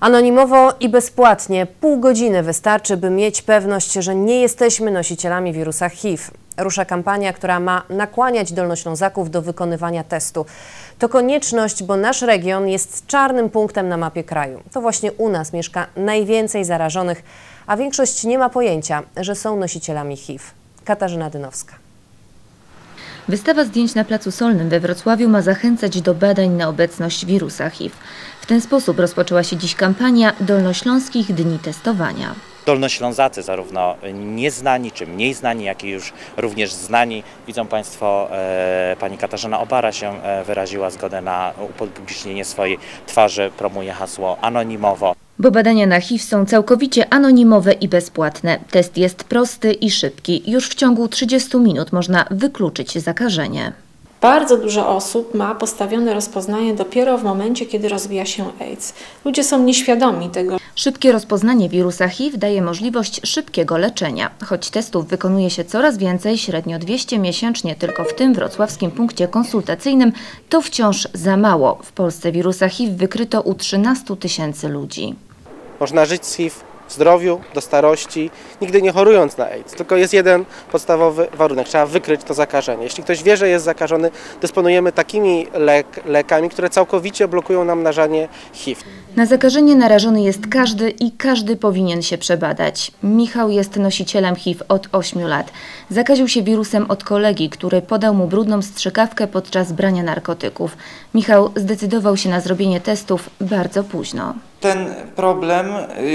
Anonimowo i bezpłatnie pół godziny wystarczy, by mieć pewność, że nie jesteśmy nosicielami wirusa HIV. Rusza kampania, która ma nakłaniać Dolnoślązaków do wykonywania testu. To konieczność, bo nasz region jest czarnym punktem na mapie kraju. To właśnie u nas mieszka najwięcej zarażonych, a większość nie ma pojęcia, że są nosicielami HIV. Katarzyna Dynowska. Wystawa zdjęć na Placu Solnym we Wrocławiu ma zachęcać do badań na obecność wirusa HIV. W ten sposób rozpoczęła się dziś kampania Dolnośląskich Dni Testowania. Dolnoślązacy, zarówno nieznani czy mniej znani, jak i już również znani. Widzą Państwo, e, pani Katarzyna Obara się e, wyraziła zgodę na upublicznienie swojej twarzy, promuje hasło anonimowo. Bo badania na HIV są całkowicie anonimowe i bezpłatne. Test jest prosty i szybki. Już w ciągu 30 minut można wykluczyć zakażenie. Bardzo dużo osób ma postawione rozpoznanie dopiero w momencie, kiedy rozwija się AIDS. Ludzie są nieświadomi tego. Szybkie rozpoznanie wirusa HIV daje możliwość szybkiego leczenia. Choć testów wykonuje się coraz więcej, średnio 200 miesięcznie tylko w tym wrocławskim punkcie konsultacyjnym, to wciąż za mało. W Polsce wirusa HIV wykryto u 13 tysięcy ludzi. Można żyć z HIV zdrowiu, do starości, nigdy nie chorując na AIDS. Tylko jest jeden podstawowy warunek, trzeba wykryć to zakażenie. Jeśli ktoś wie, że jest zakażony, dysponujemy takimi lek, lekami, które całkowicie blokują namnażanie HIV. Na zakażenie narażony jest każdy i każdy powinien się przebadać. Michał jest nosicielem HIV od 8 lat. Zakaził się wirusem od kolegi, który podał mu brudną strzykawkę podczas brania narkotyków. Michał zdecydował się na zrobienie testów bardzo późno. Ten problem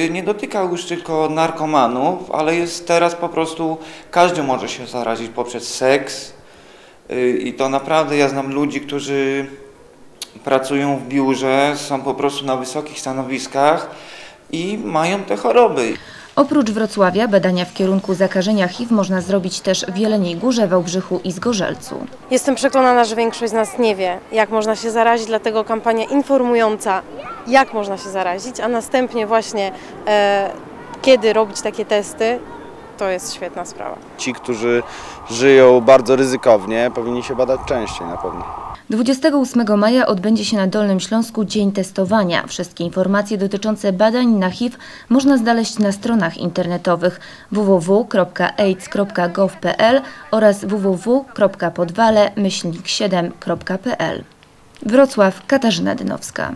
y, nie dotyka już tylko narkomanów, ale jest teraz po prostu, każdy może się zarazić poprzez seks. Y, I to naprawdę, ja znam ludzi, którzy pracują w biurze, są po prostu na wysokich stanowiskach i mają te choroby. Oprócz Wrocławia badania w kierunku zakażenia HIV można zrobić też w Jeleniej Górze, Wałbrzychu i Zgorzelcu. Jestem przekonana, że większość z nas nie wie, jak można się zarazić, dlatego kampania informująca, jak można się zarazić, a następnie właśnie e, kiedy robić takie testy, to jest świetna sprawa. Ci, którzy żyją bardzo ryzykownie, powinni się badać częściej na pewno. 28 maja odbędzie się na Dolnym Śląsku Dzień Testowania. Wszystkie informacje dotyczące badań na HIV można znaleźć na stronach internetowych www.aids.gov.pl oraz www.podwale-7.pl. Wrocław, Katarzyna Dynowska.